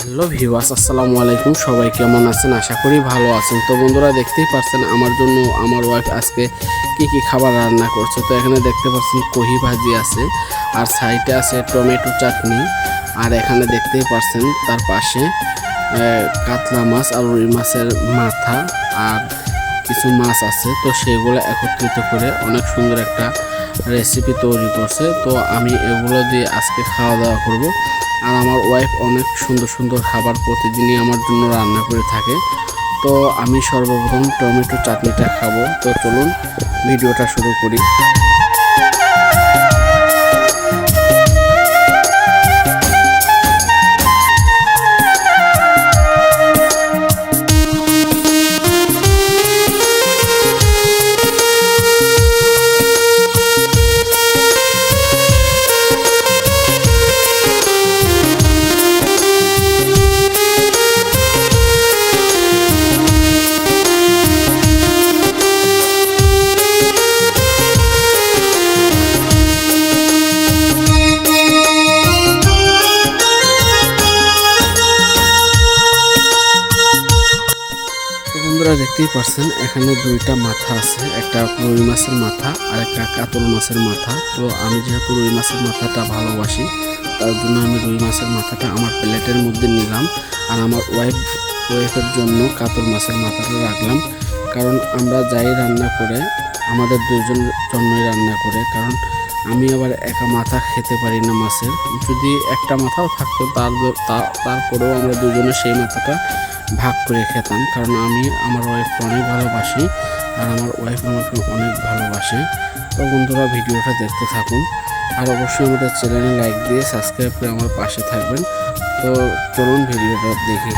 Hello ভিওয়াস আসসালামু আলাইকুম। সবাই কেমন আছেন? আশা করি ভালো আছেন। তো বন্ধুরা, দেখতেই পাচ্ছেন আমার জন্য আমার ওয়াইফ আজকে কি কি খাবার রান্না করছে। তো এখানে দেখতে পাচ্ছেন কহি ভাজি আছে, আর সাইডে আছে টমেটো চাটনি, আর এখানে দেখতেই পাচ্ছেন তার পাশে কাতলা মাছ আর রুই মাছের মাথা, আর কিছু মাছ আছে। তো সেগুলো একত্রিত করে অনেক সুন্দর একটা রেসিপি তৈরি করছে, তো আমি এগুলো দিয়ে আজকে খাওয়া দাওয়া করব। আর আমার ওয়াইফ অনেক সুন্দর সুন্দর খাবার প্রতিদিনই আমার জন্য রান্না করে থাকে। তো আমি সর্বপ্রথম টমেটো চাটনিটা খাব। তো চলুন, ভিডিওটা শুরু করি। বন্ধুরা দেখতেই পাচ্ছেন এখানে দুইটা মাথা আছে। একটা রুই মাছের মাথা আর একটা কাতল মাছের মাথা। তো আমি যেহেতু রুই মাছের মাথাটা ভালোবাসি, তার জন্য আমি রুই মাছের মাথাটা আমার প্লেটের মধ্যে নিলাম আর আমার ওয়াইফ, ওয়াইফের জন্য কাতল মাছের মাথাটা রাখলাম। কারণ আমরা যাই রান্না করে, আমাদের দুজনের জন্যই রান্না করে। কারণ আমি আবার একা মাথা খেতে পারি না মাছের। যদি একটা মাথাও থাকতো, তার তারপরেও আমরা দুজনে সেই মাথাটা ভাগ করে খেতাম, কারণ আমি আমার ওয়াইফকে অনেক ভালোবাসি আর আমার ওয়াইফ আমাকে অনেক ভালোবাসে। তো বন্ধুরা, ভিডিওটা দেখতে থাকুন আর অবশ্যই আমাদের চ্যানেলে লাইক দিয়ে সাবস্ক্রাইব করে আমার পাশে থাকবেন। তো চলুন ভিডিওটা দেখি